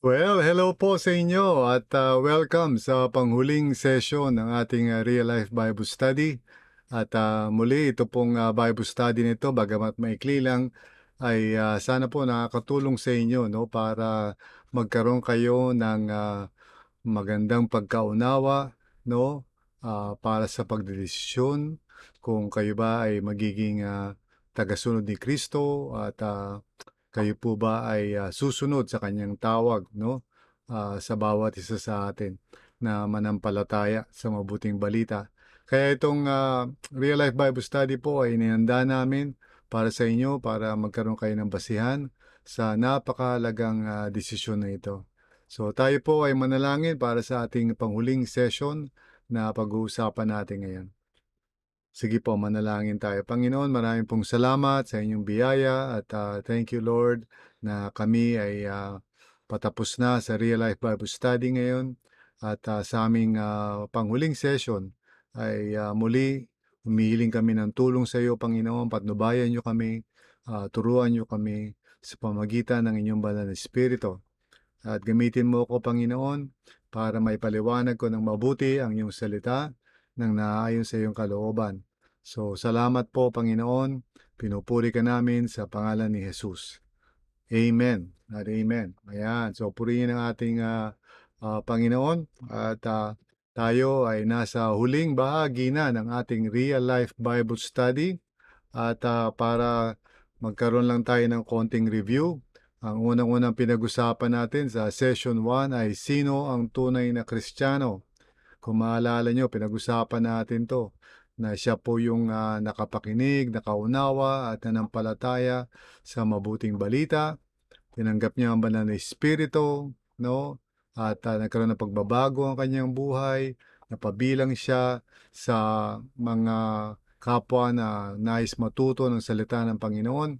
Well, hello po sa inyo at ah, welcome sa panghuling session ng ating ah, Real Life Bible Study. At ah, muli, ito pong ah, Bible study nito, bagamat maikli lang, ay ah, sana po nakakatulong sa inyo no, para magkaroon kayo ng ah, magandang pagkaunawa no, ah, para sa pagdedesisyon kung kayo ba ay magiging ah, tagasunod ni Kristo at ah, kayo po ba ay ah, susunod sa kanyang tawag no ah, sa bawat isa sa atin na manampalataya sa mabuting balita. Kaya itong ah, Real Life Bible Study po ay inihanda namin para sa inyo para magkaroon kayo ng basihan sa napakalagang ah, desisyon na ito. So tayo po ay manalangin para sa ating panghuling session na pag-uusapan natin ngayon. Sige po, manalangin tayo. Panginoon, maraming pong salamat sa inyong biyaya at ah, thank you Lord na kami ay ah, patapos na sa Real Life Bible Study ngayon at ah, sa aming ah, panghuling session ay ah, muli humihiling kami ng tulong sa iyo Panginoon, patnubayan niyo kami, ah, turuan niyo kami sa pamagitan ng inyong banal na Espiritu. At gamitin mo ako Panginoon para maipaliwanag ko ng mabuti ang iyong salita ng naaayon sa iyong kalooban. So, salamat po, Panginoon. Pinupuri ka namin sa pangalan ni Jesus. Amen at amen. Ayan. So, purihin ang ating ah, ah, Panginoon at ah, tayo ay nasa huling bahagi na ng ating Real Life Bible Study at ah, para magkaroon lang tayo ng konting review. Ang unang-unang pinag-usapan natin sa session 1 ay sino ang tunay na Kristiyano. Kung maalala nyo, pinag-usapan natin to na siya po yung ah, nakapakinig, nakaunawa at nanampalataya sa mabuting balita. Tinanggap niya ang banal na espiritu, no? At ah, nagkaroon ng pagbabago ang kanyang buhay, napabilang siya sa mga kapwa na nais matuto ng salita ng Panginoon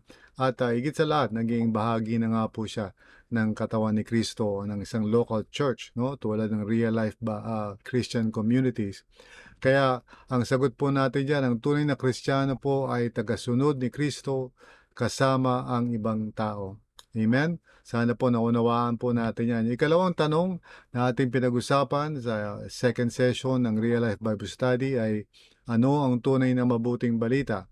at ah, higit sa lahat naging bahagi na nga po siya ng katawan ni Kristo ng isang local church no tulad ng real life ba, ah, Christian communities kaya ang sagot po natin diyan ang tunay na Kristiyano po ay tagasunod ni Kristo kasama ang ibang tao Amen? Sana po naunawaan po natin yan. Ikalawang tanong na ating pinag-usapan sa second session ng Real Life Bible Study ay ano ang tunay na mabuting balita?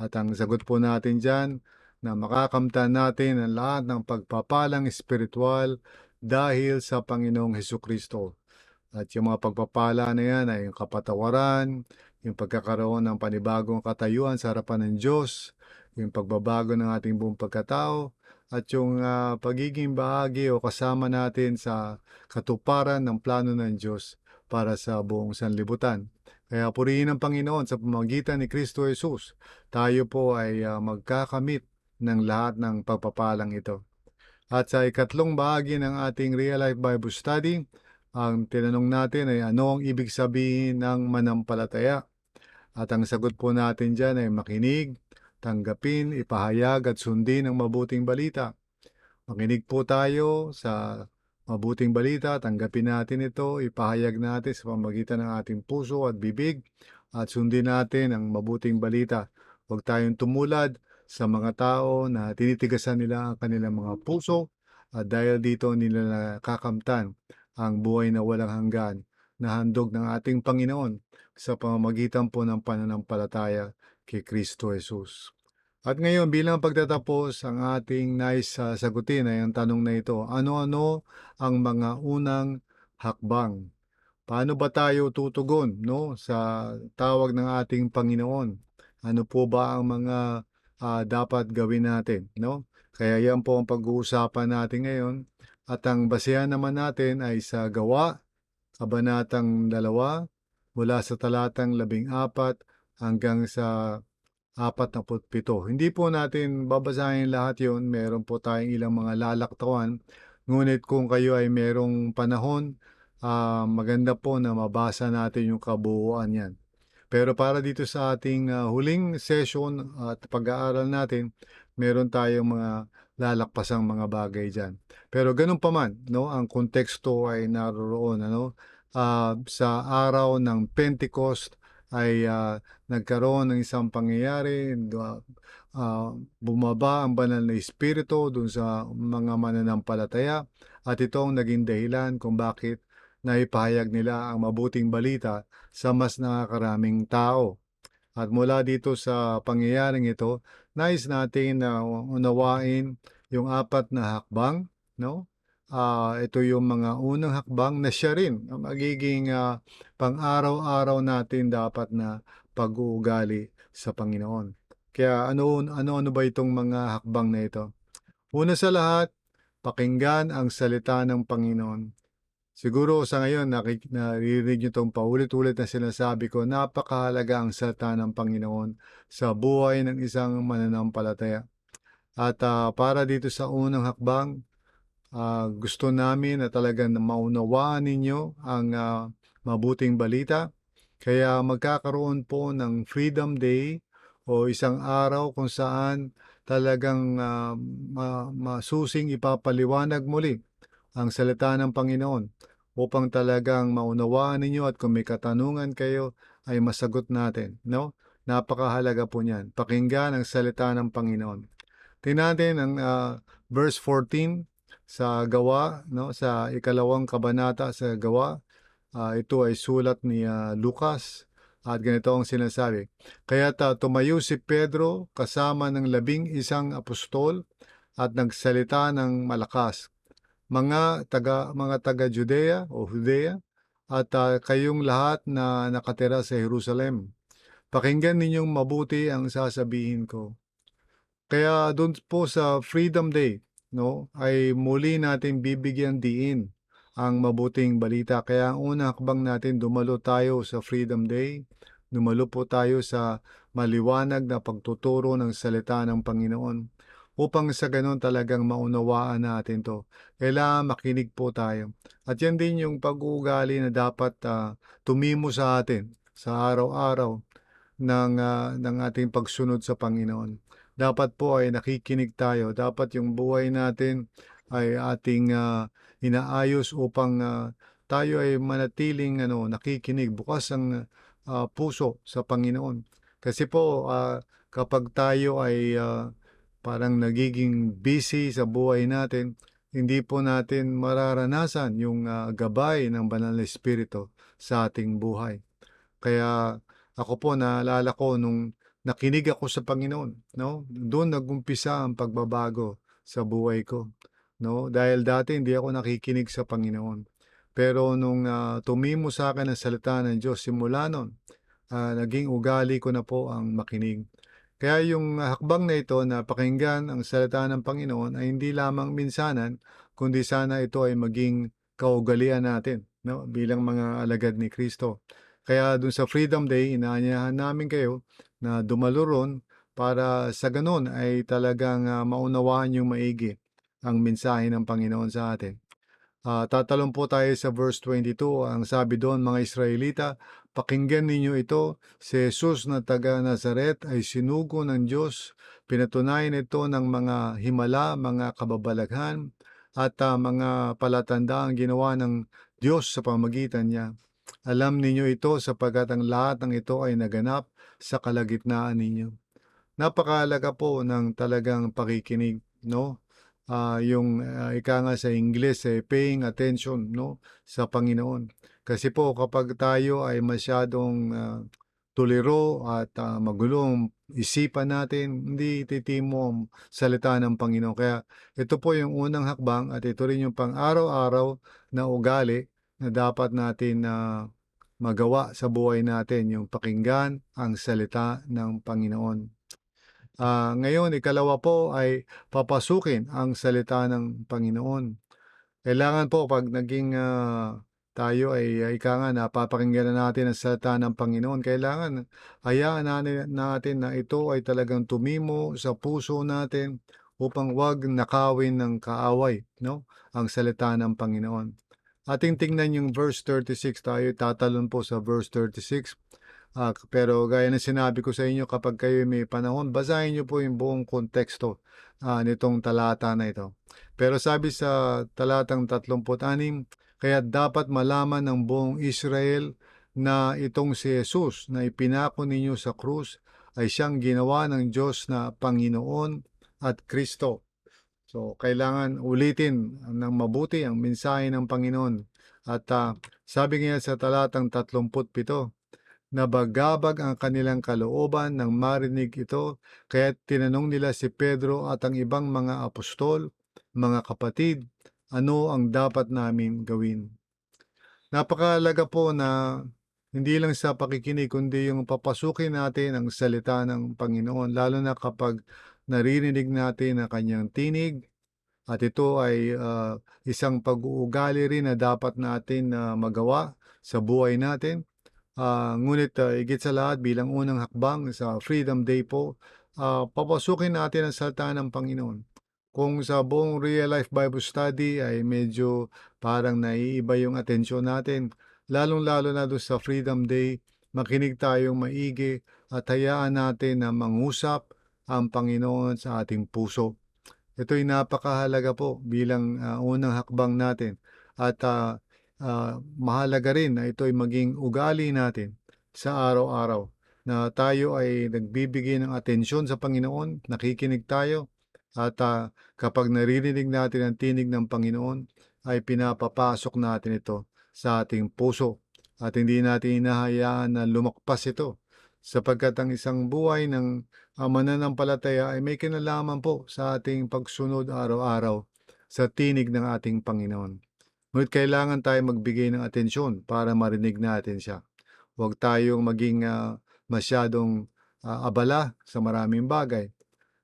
At ang sagot po natin dyan na makakamtan natin ang lahat ng pagpapalang espiritual dahil sa Panginoong Heso Kristo. At yung mga pagpapala na yan ay yung kapatawaran, yung pagkakaroon ng panibagong katayuan sa harapan ng Diyos, yung pagbabago ng ating buong pagkatao, at yung ah, pagiging bahagi o kasama natin sa katuparan ng plano ng Diyos para sa buong sanlibutan. Kaya purihin ang Panginoon sa pamagitan ni Kristo Jesus. Tayo po ay ah, magkakamit ng lahat ng pagpapalang ito. At sa ikatlong bahagi ng ating Real Life Bible Study, ang tinanong natin ay ano ang ibig sabihin ng manampalataya? At ang sagot po natin dyan ay makinig, tanggapin, ipahayag at sundin ang mabuting balita. Makinig po tayo sa mabuting balita, tanggapin natin ito, ipahayag natin sa pamagitan ng ating puso at bibig at sundin natin ang mabuting balita. Huwag tayong tumulad sa mga tao na tinitigasan nila ang kanilang mga puso at dahil dito nila nakakamtan ang buhay na walang hanggan na handog ng ating Panginoon sa pamamagitan po ng pananampalataya kay Kristo Jesus. At ngayon bilang pagtatapos ang ating nais uh, sagutin ay ang tanong na ito, ano-ano ang mga unang hakbang? Paano ba tayo tutugon no sa tawag ng ating Panginoon? Ano po ba ang mga uh, dapat gawin natin, no? Kaya yan po ang pag-uusapan natin ngayon at ang basehan naman natin ay sa gawa, kabanatang dalawa, mula sa talatang labing apat hanggang sa 47. Hindi po natin babasahin lahat yon. Meron po tayong ilang mga lalaktawan. Ngunit kung kayo ay merong panahon, uh, maganda po na mabasa natin yung kabuuan yan. Pero para dito sa ating uh, huling session at pag-aaral natin, meron tayong mga lalakpasang mga bagay dyan. Pero ganun pa man, no, ang konteksto ay naroon ano, uh, sa araw ng Pentecost ay ah, nagkaroon ng isang pangyayari, ah, bumaba ang banal na espiritu dun sa mga mananampalataya at ito ang naging dahilan kung bakit naipahayag nila ang mabuting balita sa mas nakakaraming tao. At mula dito sa pangyayaring ito, nais natin na unawain yung apat na hakbang, no? Ah, ito yung mga unang hakbang na siya rin magiging ah, pang-araw-araw natin dapat na pag-uugali sa Panginoon. Kaya ano ano-ano ba itong mga hakbang na ito? Una sa lahat, pakinggan ang salita ng Panginoon. Siguro sa ngayon naririnig niyo 'tong paulit-ulit na sinasabi ko, napakahalaga ang salita ng Panginoon sa buhay ng isang mananampalataya. At ah, para dito sa unang hakbang, ah, gusto namin na talagang maunawaan ninyo ang ah, mabuting balita. Kaya magkakaroon po ng Freedom Day o isang araw kung saan talagang ah, ma masusing ipapaliwanag muli ang salita ng Panginoon upang talagang maunawaan ninyo at kung may katanungan kayo ay masagot natin, no? Napakahalaga po niyan. Pakinggan ang salita ng Panginoon. Tingnan natin ang ah, verse 14 sa Gawa, no? Sa ikalawang kabanata sa Gawa. Ah, ito ay sulat ni ah, Lucas at ganito ang sinasabi. Kaya ta tumayo si Pedro kasama ng labing isang apostol at nagsalita ng malakas. Mga taga mga taga Judea o Judea at ah, kayong lahat na nakatira sa Jerusalem. Pakinggan ninyong mabuti ang sasabihin ko. Kaya doon po sa Freedom Day, no, ay muli natin bibigyan diin ang mabuting balita. Kaya ang unang hakbang natin, dumalo tayo sa Freedom Day. Dumalo po tayo sa maliwanag na pagtuturo ng salita ng Panginoon. Upang sa ganon talagang maunawaan natin to. Kailangan makinig po tayo. At yan din yung pag-uugali na dapat ah, tumimo sa atin sa araw-araw ng, ah, ng ating pagsunod sa Panginoon. Dapat po ay nakikinig tayo. Dapat yung buhay natin ay ating ah, inaayos upang ah, tayo ay manatiling ano, nakikinig, bukas ang ah, puso sa Panginoon. Kasi po ah, kapag tayo ay ah, parang nagiging busy sa buhay natin, hindi po natin mararanasan yung ah, gabay ng banal na espiritu sa ating buhay. Kaya ako po naalala ko nung nakinig ako sa Panginoon, no? Doon nagumpisa ang pagbabago sa buhay ko, no? Dahil dati hindi ako nakikinig sa Panginoon. Pero nung ah, tumimo sa akin ang salita ng Diyos simula noon, ah, naging ugali ko na po ang makinig. Kaya yung hakbang na ito na pakinggan ang salita ng Panginoon ay hindi lamang minsanan, kundi sana ito ay maging kaugalian natin no? bilang mga alagad ni Kristo. Kaya dun sa Freedom Day, inaanyahan namin kayo na dumalo ron para sa ganun ay talagang ah, maunawaan yung maigi ang mensahe ng Panginoon sa atin. Ah, tatalon po tayo sa verse 22. Ang sabi doon, mga Israelita, pakinggan ninyo ito. Si Jesus na taga Nazaret ay sinugo ng Diyos. Pinatunayan ito ng mga himala, mga kababalaghan, at ah, mga palatandaan ginawa ng Diyos sa pamagitan niya. Alam ninyo ito sapagkat ang lahat ng ito ay naganap sa kalagitnaan ninyo. Napakahalaga po ng talagang pakikinig, no? Ah, yung ah, ika nga sa Ingles eh, paying attention, no, sa Panginoon. Kasi po kapag tayo ay masyadong ah, tuliro at ah, magulong isipan natin, hindi titimo ang salita ng Panginoon. Kaya ito po yung unang hakbang at ito rin yung pang-araw-araw na ugali na dapat natin na magawa sa buhay natin, yung pakinggan ang salita ng Panginoon. Ah, ngayon, ikalawa po ay papasukin ang salita ng Panginoon. Kailangan po pag naging ah, tayo ay ika nga napapakinggan na natin ang salita ng Panginoon, kailangan hayaan natin na ito ay talagang tumimo sa puso natin upang wag nakawin ng kaaway, no? Ang salita ng Panginoon. Ating tingnan yung verse 36 tayo, tatalon po sa verse 36. Ah, pero gaya ng sinabi ko sa inyo, kapag kayo may panahon, basahin niyo po yung buong konteksto ah, nitong talata na ito. Pero sabi sa talatang 36, kaya dapat malaman ng buong Israel na itong si Jesus na ipinako ninyo sa krus ay siyang ginawa ng Diyos na Panginoon at Kristo. So, kailangan ulitin ng mabuti ang mensahe ng Panginoon. At uh, sabi niya sa talatang 37, Nabagabag ang kanilang kalooban nang marinig ito, kaya tinanong nila si Pedro at ang ibang mga apostol, mga kapatid, ano ang dapat namin gawin? Napakalaga po na hindi lang sa pakikinig kundi yung papasukin natin ang salita ng Panginoon lalo na kapag naririnig natin ang kanyang tinig at ito ay uh, isang pag-uugali rin na dapat natin na uh, magawa sa buhay natin Uh, ngunit uh, higit sa lahat bilang unang hakbang sa Freedom Day po, uh, papasukin natin ang salita ng Panginoon. Kung sa buong Real Life Bible Study ay medyo parang naiiba yung atensyon natin, lalong-lalo na doon sa Freedom Day, makinig tayong maigi at hayaan natin na mangusap ang Panginoon sa ating puso. Ito'y napakahalaga po bilang uh, unang hakbang natin. At uh, uh, mahalaga rin na ito ay maging ugali natin sa araw-araw na tayo ay nagbibigay ng atensyon sa Panginoon, nakikinig tayo, at uh, kapag naririnig natin ang tinig ng Panginoon, ay pinapapasok natin ito sa ating puso at hindi natin inahayaan na lumakpas ito sapagkat ang isang buhay ng uh, mananampalataya ay may kinalaman po sa ating pagsunod araw-araw sa tinig ng ating Panginoon. Ngunit kailangan tayo magbigay ng atensyon para marinig natin siya. Huwag tayong maging uh, masyadong uh, abala sa maraming bagay.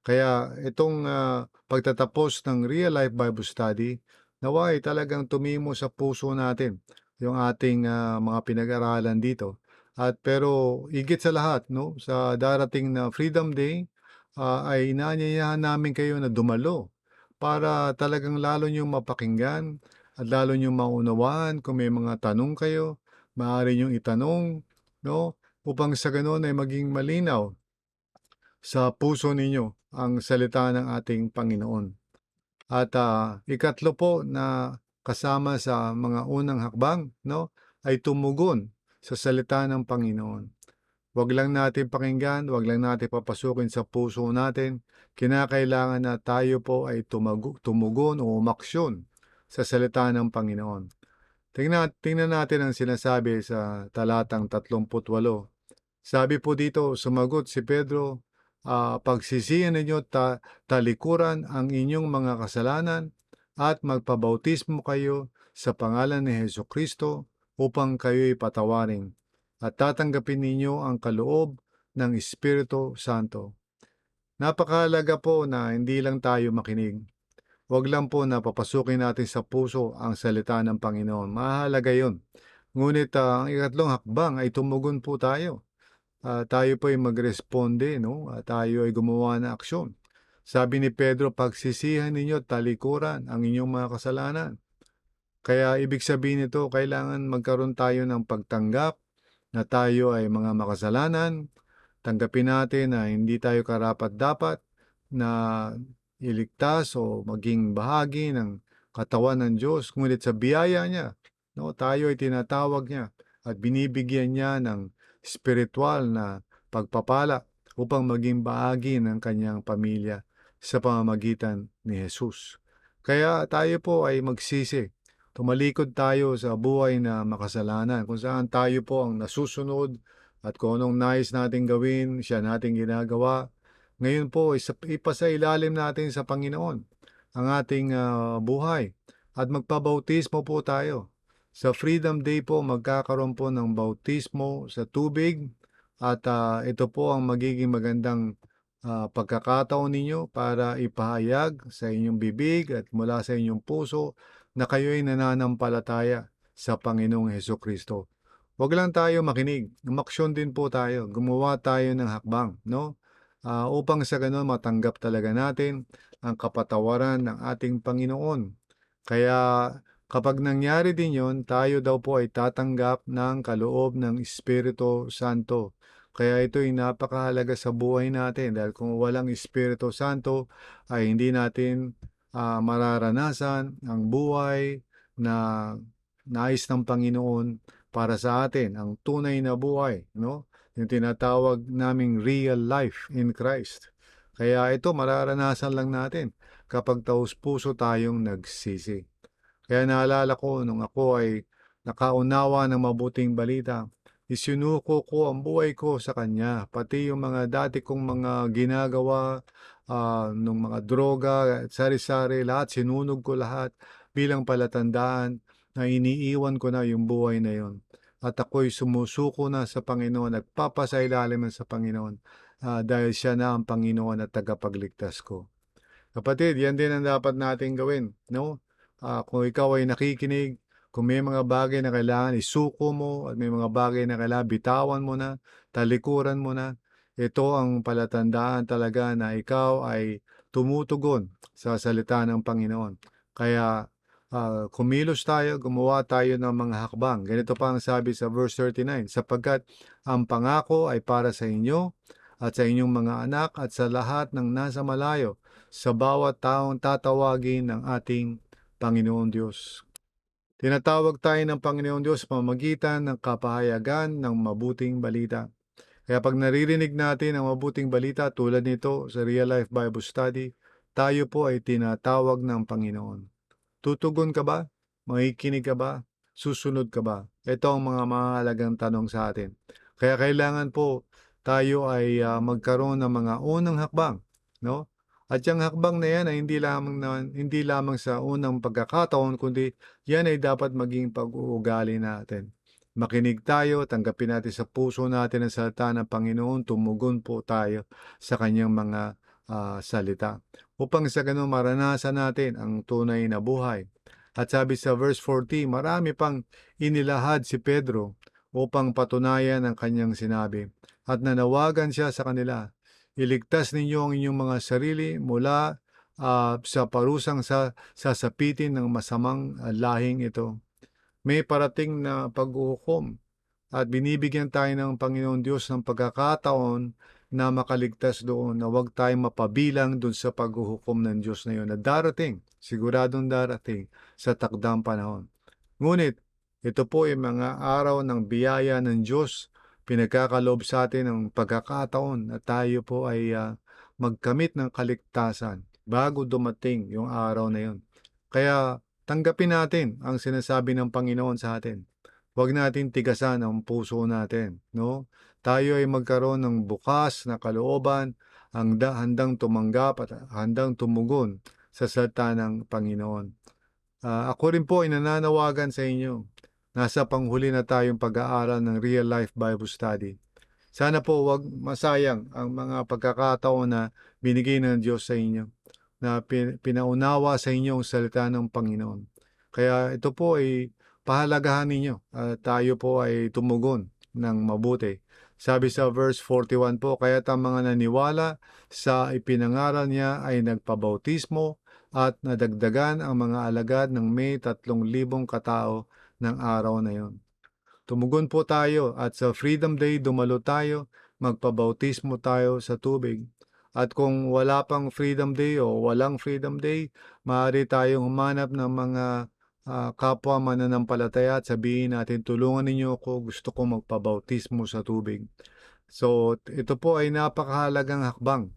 Kaya itong uh, pagtatapos ng Real Life Bible Study, naway talagang tumimo sa puso natin yung ating uh, mga pinag-aralan dito. At pero higit sa lahat, no, sa darating na Freedom Day, uh, ay inaanyayahan namin kayo na dumalo para talagang lalo nyo mapakinggan at lalo niyong maunawaan kung may mga tanong kayo, maaari niyong itanong, no? Upang sa ganoon ay maging malinaw sa puso ninyo ang salita ng ating Panginoon. At uh, ikatlo po na kasama sa mga unang hakbang, no, ay tumugon sa salita ng Panginoon. Huwag lang natin pakinggan, huwag lang natin papasukin sa puso natin. Kinakailangan na tayo po ay tumugon o umaksyon sa salita ng Panginoon. Tingnan, tingnan natin ang sinasabi sa talatang 38. Sabi po dito, sumagot si Pedro, uh, pagsisiyan ninyo ta, talikuran ang inyong mga kasalanan at magpabautismo kayo sa pangalan ni Heso Kristo upang kayo'y patawarin at tatanggapin ninyo ang kaloob ng Espiritu Santo. Napakahalaga po na hindi lang tayo makinig, Huwag lang po na papasukin natin sa puso ang salita ng Panginoon. Mahalaga yon. Ngunit uh, ang ikatlong hakbang ay tumugon po tayo. Uh, tayo po ay magresponde, no? Uh, tayo ay gumawa ng aksyon. Sabi ni Pedro, pagsisihan ninyo talikuran ang inyong mga kasalanan. Kaya ibig sabihin nito, kailangan magkaroon tayo ng pagtanggap na tayo ay mga makasalanan. Tanggapin natin na hindi tayo karapat-dapat na iligtas o maging bahagi ng katawan ng Diyos, ngunit sa biyaya niya, no, tayo ay tinatawag niya at binibigyan niya ng spiritual na pagpapala upang maging bahagi ng kanyang pamilya sa pamamagitan ni Jesus. Kaya tayo po ay magsisi. Tumalikod tayo sa buhay na makasalanan kung saan tayo po ang nasusunod at kung anong nais nating gawin, siya nating ginagawa ngayon po, ipasa ilalim natin sa Panginoon ang ating uh, buhay at magpabautismo po tayo. Sa Freedom Day po, magkakaroon po ng bautismo sa tubig at uh, ito po ang magiging magandang uh, pagkakataon ninyo para ipahayag sa inyong bibig at mula sa inyong puso na kayo'y nananampalataya sa Panginoong Heso Kristo. Huwag lang tayo makinig, umaksyon din po tayo, gumawa tayo ng hakbang, no? Uh, upang sa ganon matanggap talaga natin ang kapatawaran ng ating Panginoon. Kaya kapag nangyari din yon, tayo daw po ay tatanggap ng kaloob ng Espiritu Santo. Kaya ito ay napakahalaga sa buhay natin dahil kung walang Espiritu Santo ay hindi natin uh, mararanasan ang buhay na nais ng Panginoon para sa atin ang tunay na buhay, no? Yung tinatawag naming real life in Christ. Kaya ito mararanasan lang natin kapag taus-puso tayong nagsisi. Kaya naalala ko nung ako ay nakaunawa ng mabuting balita, isinuko ko ang buhay ko sa Kanya, pati yung mga dati kong mga ginagawa, uh, nung mga droga, sari-sari, lahat, sinunog ko lahat bilang palatandaan na iniiwan ko na yung buhay na yon. At ako'y sumusuko na sa Panginoon, nagpapasailalim sa Panginoon uh, dahil siya na ang Panginoon at tagapagligtas ko. Kapatid, yan din ang dapat nating gawin, no? Uh, kung ikaw ay nakikinig, kung may mga bagay na kailangan isuko mo at may mga bagay na kailangan bitawan mo na, talikuran mo na, ito ang palatandaan talaga na ikaw ay tumutugon sa salita ng Panginoon. Kaya uh, kumilos tayo, gumawa tayo ng mga hakbang. Ganito pa ang sabi sa verse 39, sapagkat ang pangako ay para sa inyo at sa inyong mga anak at sa lahat ng nasa malayo, sa bawat taong tatawagin ng ating Panginoon Diyos. Tinatawag tayo ng Panginoon Diyos pamagitan ng kapahayagan ng mabuting balita. Kaya pag naririnig natin ang mabuting balita tulad nito sa Real Life Bible Study, tayo po ay tinatawag ng Panginoon. Tutugon ka ba? Makikinig ka ba? Susunod ka ba? Ito ang mga mahalagang tanong sa atin. Kaya kailangan po tayo ay uh, magkaroon ng mga unang hakbang, no? At yung hakbang na yan ay hindi lamang, na, hindi lamang sa unang pagkakataon, kundi yan ay dapat maging pag-uugali natin. Makinig tayo, tanggapin natin sa puso natin ang salita ng Panginoon, tumugon po tayo sa kanyang mga uh, salita. Upang sa ganun maranasan natin ang tunay na buhay. At sabi sa verse 40, marami pang inilahad si Pedro upang patunayan ang kanyang sinabi. At nanawagan siya sa kanila, Iligtas ninyo ang inyong mga sarili mula uh, sa parusang sa sasapitin ng masamang uh, lahing ito. May parating na paghuhukom at binibigyan tayo ng Panginoon Diyos ng pagkakataon na makaligtas doon, na huwag tayong mapabilang doon sa paghuhukom ng Diyos na yun, na darating, siguradong darating sa takdang panahon. Ngunit, ito po ay mga araw ng biyaya ng Diyos pinagkakaloob sa atin ng pagkakataon na tayo po ay uh, magkamit ng kaligtasan bago dumating yung araw na yun. Kaya tanggapin natin ang sinasabi ng Panginoon sa atin. Huwag natin tigasan ang puso natin, no? Tayo ay magkaroon ng bukas na kalooban, ang handang tumanggap at handang tumugon sa salita ng Panginoon. Uh, ako rin po ay nananawagan sa inyo Nasa panghuli na tayong pag-aaral ng Real Life Bible Study. Sana po wag masayang ang mga pagkakataon na binigay ng Diyos sa inyo, na pinaunawa sa inyo ang salita ng Panginoon. Kaya ito po ay pahalagahan ninyo at tayo po ay tumugon ng mabuti. Sabi sa verse 41 po, kaya ang mga naniwala sa ipinangaral niya ay nagpabautismo at nadagdagan ang mga alagad ng may tatlong libong katao ng araw na yon. Tumugon po tayo at sa Freedom Day dumalo tayo, magpabautismo tayo sa tubig. At kung wala pang Freedom Day o walang Freedom Day, maaari tayong humanap ng mga uh, kapwa mananampalataya at sabihin natin, tulungan ninyo ako, gusto ko magpabautismo sa tubig. So, ito po ay napakahalagang hakbang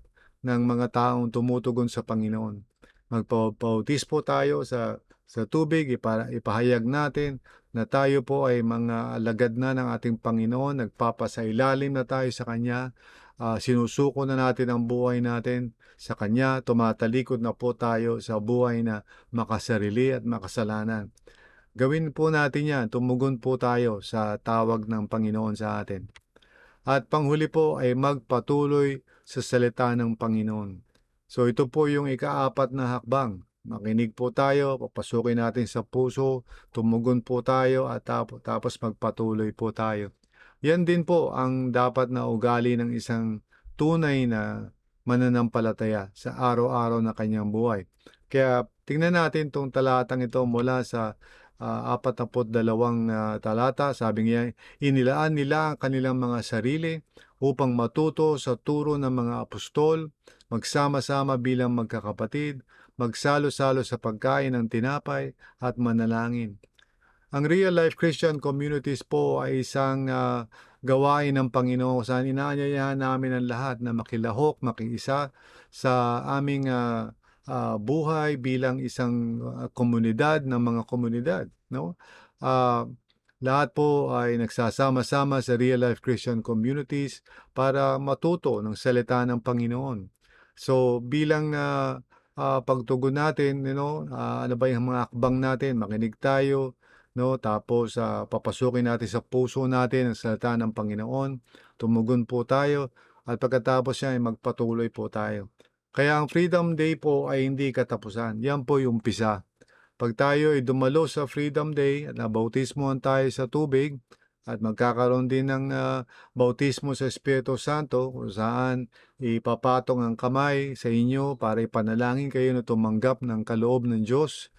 ng mga taong tumutugon sa Panginoon. Magpabautismo tayo sa sa tubig, ipa, ipahayag natin na tayo po ay mga alagad na ng ating Panginoon, nagpapasailalim na tayo sa Kanya, uh, sinusuko na natin ang buhay natin sa Kanya, tumatalikod na po tayo sa buhay na makasarili at makasalanan. Gawin po natin yan, tumugon po tayo sa tawag ng Panginoon sa atin. At panghuli po ay magpatuloy sa salita ng Panginoon. So ito po yung ikaapat na hakbang Makinig po tayo, papasukin natin sa puso, tumugon po tayo at tapos, magpatuloy po tayo. Yan din po ang dapat na ugali ng isang tunay na mananampalataya sa araw-araw na kanyang buhay. Kaya tingnan natin itong talatang ito mula sa uh, 42 uh, talata. Sabi niya, inilaan nila ang kanilang mga sarili upang matuto sa turo ng mga apostol, magsama-sama bilang magkakapatid, magsalo-salo sa pagkain ng tinapay at manalangin. Ang Real Life Christian Communities po ay isang ah, gawain ng Panginoon saan inaanyayahan namin ang lahat na makilahok, makiisa sa aming ah, ah, buhay bilang isang ah, komunidad ng mga komunidad, no? Ah, lahat po ay nagsasama-sama sa Real Life Christian Communities para matuto ng salita ng Panginoon. So bilang ah, ah, pagtugon natin, you know, ah, ano ba yung mga akbang natin, makinig tayo, no? Tapos ah, papasukin natin sa puso natin ang salita ng Panginoon, tumugon po tayo, at pagkatapos niya ay magpatuloy po tayo. Kaya ang Freedom Day po ay hindi katapusan. Yan po yung umpisa. Pag tayo ay dumalo sa Freedom Day at nabautismohan tayo sa tubig at magkakaroon din ng ah, bautismo sa Espiritu Santo kung saan ipapatong ang kamay sa inyo para ipanalangin kayo na tumanggap ng kaloob ng Diyos.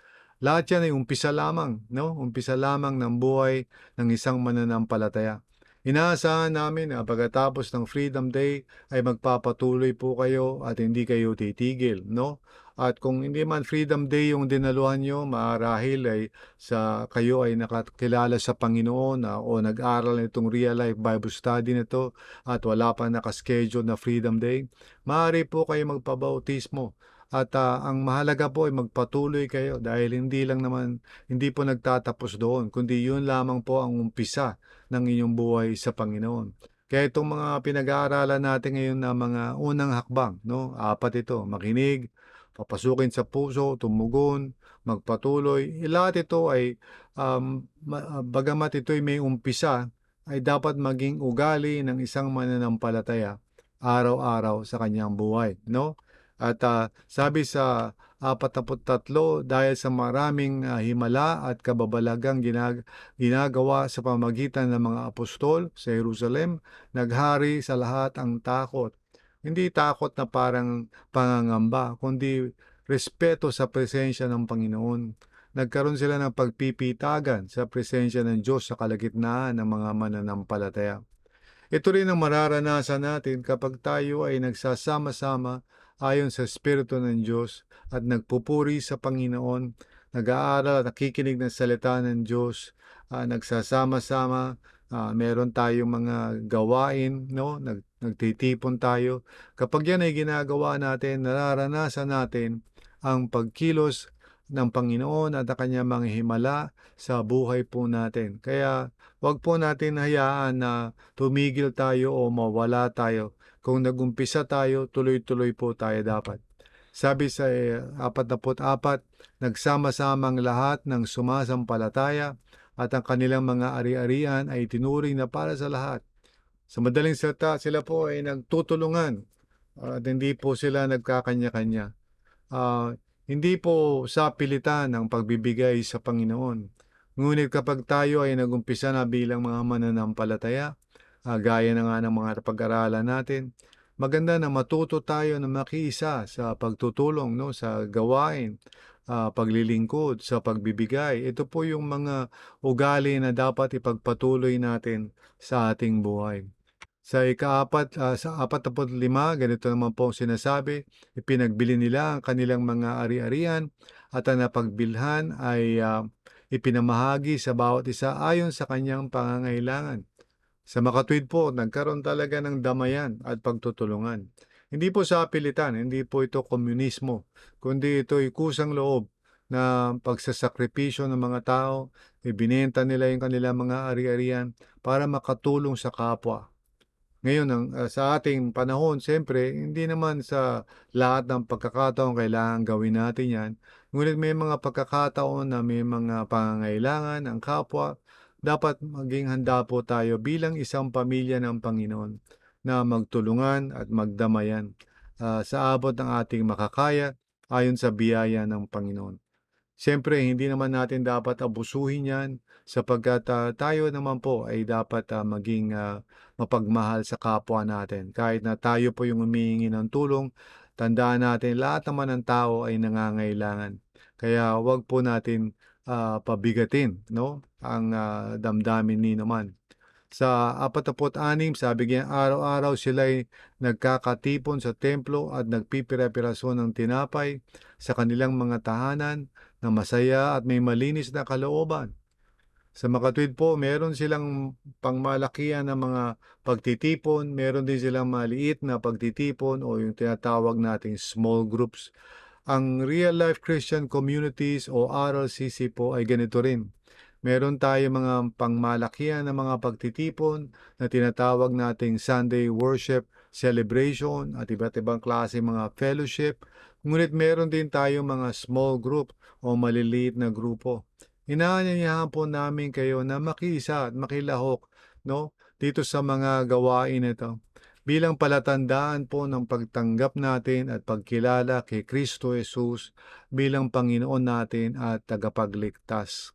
Lahat yan ay umpisa lamang, no? Umpisa lamang ng buhay ng isang mananampalataya. Inaasahan namin na pagkatapos ng Freedom Day ay magpapatuloy po kayo at hindi kayo titigil, no? At kung hindi man Freedom Day yung dinaluhan nyo, maarahil ay sa kayo ay nakakilala sa Panginoon na, o nag-aral nitong Real Life Bible Study nito at wala pa nakaschedule na Freedom Day, maaari po kayo magpabautismo. At ah, ang mahalaga po ay magpatuloy kayo dahil hindi lang naman, hindi po nagtatapos doon, kundi yun lamang po ang umpisa ng inyong buhay sa Panginoon. Kaya itong mga pinag-aaralan natin ngayon na mga unang hakbang, no? Apat ito, makinig, papasukin sa puso, tumugon, magpatuloy. Eh, Lahat ito ay, um, ah, bagamat ito ay may umpisa, ay dapat maging ugali ng isang mananampalataya araw-araw sa kanyang buhay, no? At ah, sabi sa 43, dahil sa maraming ah, himala at kababalagang ginag- ginagawa sa pamagitan ng mga apostol sa Jerusalem, naghari sa lahat ang takot. Hindi takot na parang pangangamba, kundi respeto sa presensya ng Panginoon. Nagkaroon sila ng pagpipitagan sa presensya ng Diyos sa kalagitnaan ng mga mananampalataya. Ito rin ang mararanasan natin kapag tayo ay nagsasama-sama ayon sa Espiritu ng Diyos at nagpupuri sa Panginoon, nag-aaral at nakikinig ng salita ng Diyos, ah, nagsasama-sama, ah, meron tayong mga gawain, no? Nag, nagtitipon tayo. Kapag yan ay ginagawa natin, nararanasan natin ang pagkilos ng Panginoon at ang kanyang mga himala sa buhay po natin. Kaya wag po natin hayaan na tumigil tayo o mawala tayo. Kung nagumpisa tayo, tuloy-tuloy po tayo dapat. Sabi sa eh, 44, nagsama-samang lahat ng sumasampalataya at ang kanilang mga ari-arian ay tinuring na para sa lahat. Sa madaling salita, sila po ay nagtutulungan at hindi po sila nagkakanya-kanya. Ah, hindi po sa pilitan ang pagbibigay sa Panginoon. Ngunit kapag tayo ay nagumpisa na bilang mga mananampalataya, ah, gaya na nga ng mga pag-aralan natin, maganda na matuto tayo na makiisa sa pagtutulong, no, sa gawain, ah, paglilingkod, sa pagbibigay. Ito po yung mga ugali na dapat ipagpatuloy natin sa ating buhay. Sa ikaapat, ah, sa 45, ganito naman po ang sinasabi, ipinagbili nila ang kanilang mga ari-arian at ang napagbilhan ay ah, ipinamahagi sa bawat isa ayon sa kanyang pangangailangan. Sa makatwid po, nagkaroon talaga ng damayan at pagtutulungan. Hindi po sa pilitan, hindi po ito komunismo, kundi ito ay kusang loob na pagsasakripisyo ng mga tao, ibinenta nila yung kanilang mga ari-arian para makatulong sa kapwa. Ngayon, ang, ah, sa ating panahon, siyempre, hindi naman sa lahat ng pagkakataon kailangan gawin natin yan. Ngunit may mga pagkakataon na may mga pangangailangan ang kapwa, dapat maging handa po tayo bilang isang pamilya ng Panginoon na magtulungan at magdamayan ah, sa abot ng ating makakaya ayon sa biyaya ng Panginoon. Siyempre, hindi naman natin dapat abusuhin yan sapagkat ah, tayo naman po ay dapat ah, maging ah, mapagmahal sa kapwa natin. Kahit na tayo po yung humihingi ng tulong, tandaan natin lahat naman ng tao ay nangangailangan. Kaya wag po natin ah, pabigatin no? ang ah, damdamin ni naman. Sa 46, sabi niya, araw-araw sila'y nagkakatipon sa templo at nagpipira-piraso ng tinapay sa kanilang mga tahanan na masaya at may malinis na kalooban. Sa makatwid po, meron silang pangmalakihan ng mga pagtitipon, meron din silang maliit na pagtitipon o yung tinatawag nating small groups. Ang Real Life Christian Communities o RLCC po ay ganito rin. Meron tayo mga pangmalakihan ng mga pagtitipon na tinatawag nating Sunday Worship Celebration at iba't ibang klase mga fellowship. Ngunit meron din tayo mga small group o maliliit na grupo. Inaanyayahan po namin kayo na makiisa at makilahok no, dito sa mga gawain ito bilang palatandaan po ng pagtanggap natin at pagkilala kay Kristo Jesus bilang Panginoon natin at tagapagligtas.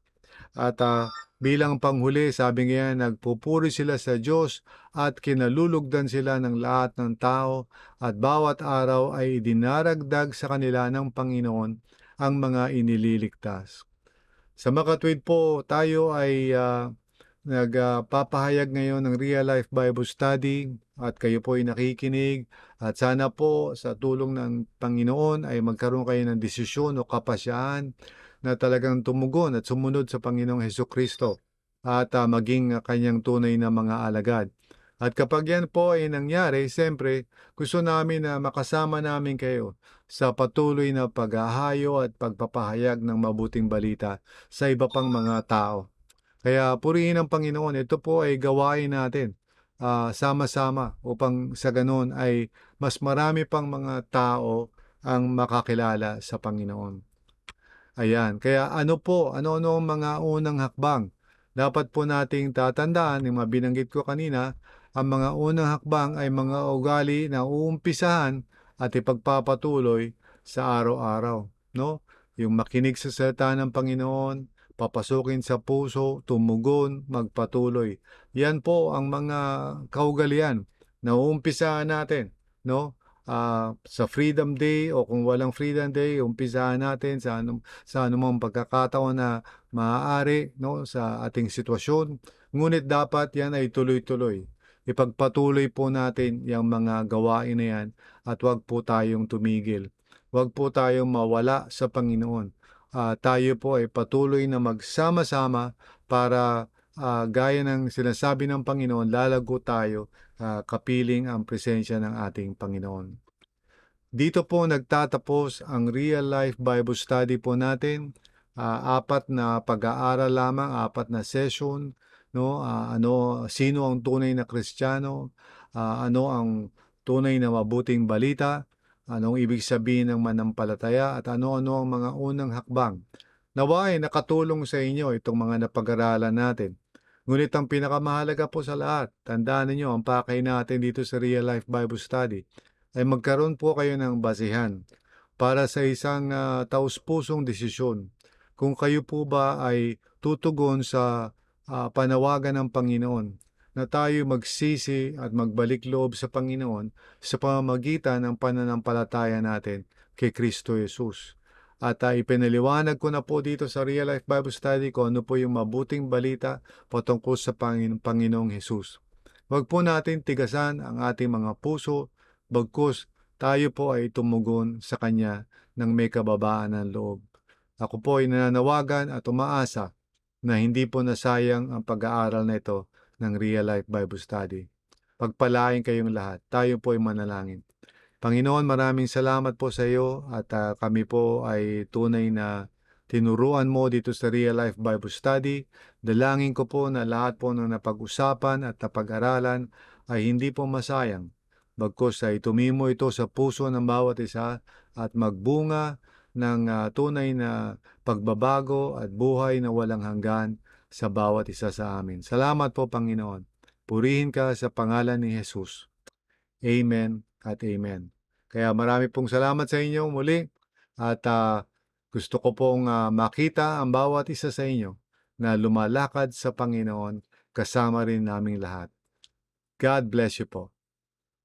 At uh, bilang panghuli, sabi nga nagpupuri sila sa Diyos at kinalulugdan sila ng lahat ng tao at bawat araw ay dinaragdag sa kanila ng Panginoon ang mga inililigtas. Sa makatwid po, tayo ay uh, nagpapahayag ngayon ng Real Life Bible Study at kayo po ay nakikinig at sana po sa tulong ng Panginoon ay magkaroon kayo ng desisyon o kapasyahan na talagang tumugon at sumunod sa Panginoong Heso Kristo at uh, maging kanyang tunay na mga alagad. At kapag yan po ay nangyari, siyempre, gusto namin na makasama namin kayo sa patuloy na paghahayo at pagpapahayag ng mabuting balita sa iba pang mga tao. Kaya purihin ang Panginoon, ito po ay gawain natin uh, sama-sama upang sa ganon ay mas marami pang mga tao ang makakilala sa Panginoon. Ayan, kaya ano po, ano-ano ang mga unang hakbang? Dapat po nating tatandaan, yung mga binanggit ko kanina, ang mga unang hakbang ay mga ugali na uumpisahan at ipagpapatuloy sa araw-araw. No? Yung makinig sa salita ng Panginoon, papasukin sa puso, tumugon, magpatuloy. Yan po ang mga kaugalian na uumpisahan natin. No? uh, sa Freedom Day o kung walang Freedom Day, umpisahan natin sa anong sa anumang pagkakataon na maaari no sa ating sitwasyon. Ngunit dapat yan ay tuloy-tuloy. Ipagpatuloy po natin yung mga gawain na yan at wag po tayong tumigil. Wag po tayong mawala sa Panginoon. Uh, tayo po ay patuloy na magsama-sama para uh, gaya ng sinasabi ng Panginoon, lalago tayo uh, kapiling ang presensya ng ating Panginoon. Dito po nagtatapos ang Real Life Bible Study po natin. Uh, apat na pag-aaral lamang, apat na session, no? Uh, ano sino ang tunay na Kristiyano? Uh, ano ang tunay na mabuting balita? Anong ibig sabihin ng manampalataya at ano-ano ang mga unang hakbang? Nawa ay nakatulong sa inyo itong mga napag-aralan natin. Ngunit ang pinakamahalaga po sa lahat, tandaan ninyo ang pakay natin dito sa Real Life Bible Study, ay magkaroon po kayo ng basihan para sa isang uh, taus-pusong desisyon. Kung kayo po ba ay tutugon sa uh, panawagan ng Panginoon na tayo magsisi at magbalik loob sa Panginoon sa pamamagitan ng pananampalataya natin kay Kristo Jesus. At uh, ipinaliwanag ko na po dito sa Real Life Bible Study ko ano po yung mabuting balita patungkol sa Pangin- Panginoong Hesus. Huwag po natin tigasan ang ating mga puso, bagkus tayo po ay tumugon sa Kanya ng may kababaan ng loob. Ako po ay nananawagan at umaasa na hindi po nasayang ang pag-aaral na ito ng Real Life Bible Study. Pagpalain kayong lahat. Tayo po ay manalangin. Panginoon, maraming salamat po sa iyo at uh, kami po ay tunay na tinuruan mo dito sa Real Life Bible Study. Dalangin ko po na lahat po ng napag-usapan at napag-aralan ay hindi po masayang. Bagkos ay tumimo ito sa puso ng bawat isa at magbunga ng uh, tunay na pagbabago at buhay na walang hanggan sa bawat isa sa amin. Salamat po Panginoon. Purihin ka sa pangalan ni Jesus. Amen at Amen. Kaya marami pong salamat sa inyo muli at uh, gusto ko pong uh, makita ang bawat isa sa inyo na lumalakad sa Panginoon kasama rin naming lahat. God bless you po.